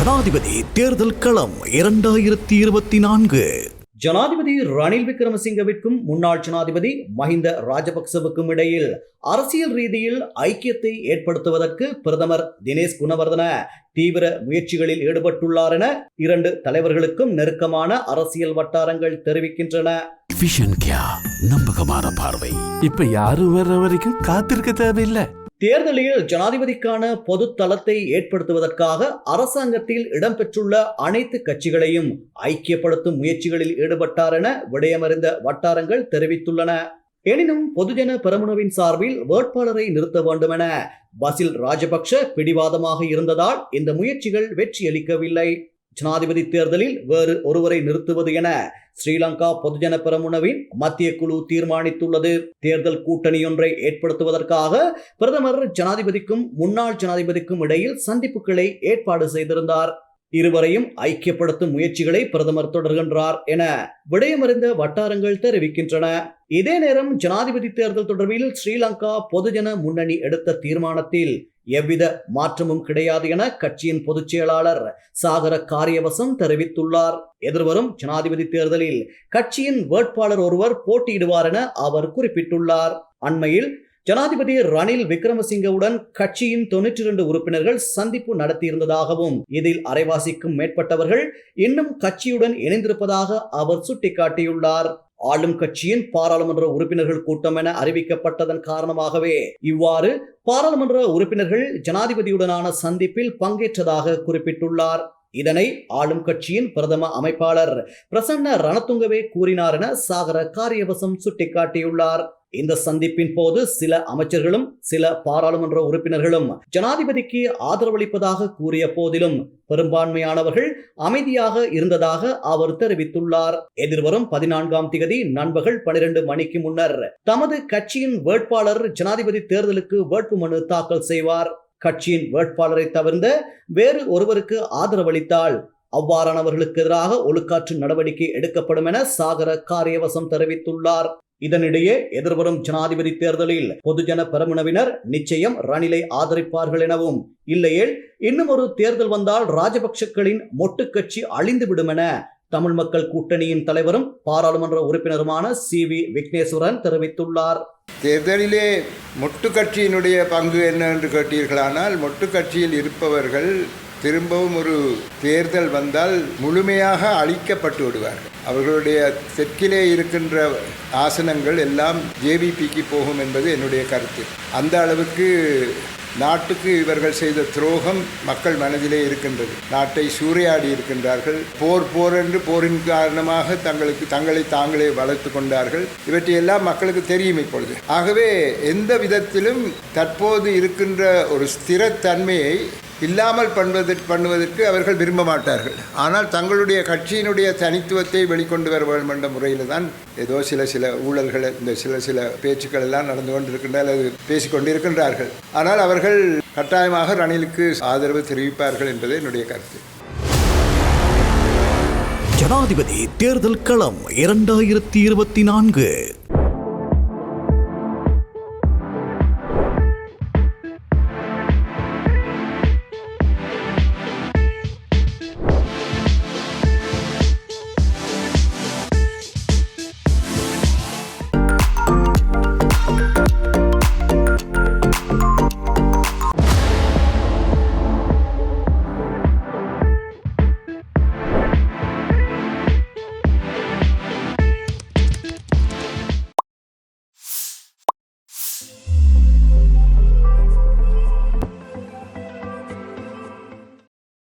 ஜனாதிபதி தேர்தல் களம் இரண்டாயிரத்தி இருபத்தி நான்கு. ஜனாதிபதி ரணில் விக்ரமசிங்கவிற்கும் முன்னாள் ஜனாதிபதி மஹிந்த ராஜபக்சவுக்கும் இடையில் அரசியல் ரீதியில் ஐக்கியத்தை ஏற்படுத்துவதற்கு பிரதமர் தினேஷ் குணவர்தன தீவிர முயற்சிகளில் ஈடுபட்டுள்ளார் என இரண்டு தலைவர்களுக்கும் நெருக்கமான அரசியல் வட்டாரங்கள் தெரிவிக்கின்றன. நம்பகமான பார்வை. இப்ப யாரும் வர்ற வரைக்கும் காத்திருக்க தேவையில்லை. தேர்தலில் ஜனாதிபதிக்கான பொது தளத்தை ஏற்படுத்துவதற்காக அரசாங்கத்தில் இடம்பெற்றுள்ள அனைத்து கட்சிகளையும் ஐக்கியப்படுத்தும் முயற்சிகளில் ஈடுபட்டார் என விடயமறிந்த வட்டாரங்கள் தெரிவித்துள்ளன. எனினும் பொதுஜன பெரமுனவின் சார்பில் வேட்பாளரை நிறுத்த வேண்டும் என பசில் ராஜபக்ஷ பிடிவாதமாக இருந்ததால் இந்த முயற்சிகள் வெற்றியளிக்கவில்லை. ஜனாதிபதி தேர்தலில் வேறு ஒருவரை நிறுத்துவது என ஸ்ரீலங்கா பொதுஜன பெரமுனவின் மத்திய குழு தீர்மானித்துள்ளது. தேர்தல் கூட்டணியொன்றை ஏற்படுத்துவதற்காக பிரதமர் ஜனாதிபதிக்கும் முன்னாள் ஜனாதிபதிக்கும் இடையில் சந்திப்புகளை ஏற்பாடு செய்திருந்தார். இருவரையும் ஐக்கியப்படுத்தும் முயற்சிகளை பிரதமர் தொடர்கின்றார் என விடயமறிந்த வட்டாரங்கள் தெரிவிக்கின்றன. இதே நேரம் ஜனாதிபதி தேர்தல் தொடர்பில் ஸ்ரீலங்கா பொதுஜன முன்னணி எடுத்த தீர்மானத்தில் எவ்வித மாற்றமும் கிடையாது என கட்சியின் பொதுச் செயலாளர் சாகர காரியவசம் தெரிவித்துள்ளார். எதிர்வரும் ஜனாதிபதி தேர்தலில் கட்சியின் வேட்பாளர் ஒருவர் போட்டியிடுவார் என அவர் குறிப்பிட்டுள்ளார். அண்மையில் ஜனாதிபதி ரணில் விக்ரமசிங்கவுடன் கட்சியின் தொன்னூற்றி இரண்டு உறுப்பினர்கள் சந்திப்பு நடத்தியிருந்ததாகவும் இதில் அரைவாசிக்கும் மேற்பட்டவர்கள் இன்னும் கட்சியுடன் இணைந்திருப்பதாக அவர் சுட்டிக்காட்டியுள்ளார். ஆளும் கட்சியின் பாராளுமன்ற உறுப்பினர்கள் கூட்டம் என அறிவிக்கப்பட்டதன் காரணமாகவே இவ்வாறு பாராளுமன்ற உறுப்பினர்கள் ஜனாதிபதியுடனான சந்திப்பில் பங்கேற்றதாக குறிப்பிட்டுள்ளார். இதனை ஆளும் கட்சியின் பிரதம அமைப்பாளர் பிரசன்ன ரணத்துங்கவே கூறினார் என சாகர காரியவசம் சுட்டிக்காட்டியுள்ளார். இந்த சந்திப்பின் போது சில அமைச்சர்களும் சில பாராளுமன்ற உறுப்பினர்களும் ஜனாதிபதிக்கு ஆதரவளிப்பதாக கூறிய போதிலும் பெரும்பான்மையானவர்கள் அமைதியாக இருந்ததாக அவர் தெரிவித்துள்ளார். எதிர்வரும் பதினான்காம் திகதி நண்பகல் பனிரெண்டு மணிக்கு முன்னர் தமது கட்சியின் வேட்பாளர் ஜனாதிபதி தேர்தலுக்கு வேட்புமனு தாக்கல் செய்வார். கட்சியின் வேட்பாளரை தவிர்ந்த வேறு ஒருவருக்கு ஆதரவளித்தால் அவ்வாறானவர்களுக்கு எதிராக ஒழுக்காற்று நடவடிக்கை எடுக்கப்படும் என சாகர காரியவசம் தெரிவித்துள்ளார். இதனிடையே எதிர்வரும் ஜனாதிபதி தேர்தலில் பொதுஜன பெரமுனவினர் நிச்சயம் ரணிலை ஆதரிப்பார்கள் எனவும் இல்லையேல் இன்னும் ஒரு தேர்தல் வந்தால் ராஜபக்சக்களின் மொட்டு கட்சி அழிந்துவிடும் என தமிழ் மக்கள் கூட்டணியின் தலைவரும் பாராளுமன்ற உறுப்பினருமான சி வி விக்னேஸ்வரன் தெரிவித்துள்ளார். தேர்தலிலே மொட்டு கட்சியினுடைய பங்கு என்ன என்று கேட்டீர்களானால் மொட்டு கட்சியில் இருப்பவர்கள் திரும்பவும் ஒரு தேர்தல் வந்தால் முழுமையாக அழிக்கப்பட்டு விடுவார்கள். அவர்களுடைய தெற்கிலே இருக்கின்ற ஆசனங்கள் எல்லாம் ஜேவிபிக்கு போகும் என்பது என்னுடைய கருத்து. அந்த அளவுக்கு நாட்டுக்கு இவர்கள் செய்த துரோகம் மக்கள் மனதிலே இருக்கின்றது. நாட்டை சூறையாடி இருக்கின்றார்கள். போர் போர் என்று போரின் காரணமாக தங்களுக்கு தங்களை தாங்களே வளர்த்து கொண்டார்கள். இவற்றையெல்லாம் மக்களுக்கு தெரியும் இப்பொழுது. ஆகவே எந்த விதத்திலும் தற்போது இருக்கின்ற ஒரு ஸ்திரத்தன்மையை இல்லாமல் பண்ணுவதற்கு பண்ணுவதற்கு அவர்கள் விரும்ப மாட்டார்கள். ஆனால் தங்களுடைய கட்சியினுடைய தனித்துவத்தை வெளிக்கொண்டு வர வேண்டும் என்ற முறையில் தான் ஏதோ சில சில ஊழல்கள் இந்த சில சில பேச்சுக்கள் எல்லாம் நடந்து கொண்டிருக்கின்றன அல்லது பேசிக்கொண்டிருக்கின்றார்கள் ஆனால் அவர்கள் கட்டாயமாக ரணிலுக்கு ஆதரவு தெரிவிப்பார்கள் என்பது என்னுடைய கருத்து. ஜனாதிபதி தேர்தல் களம் இரண்டாயிரத்தி இருபத்தி நான்கு.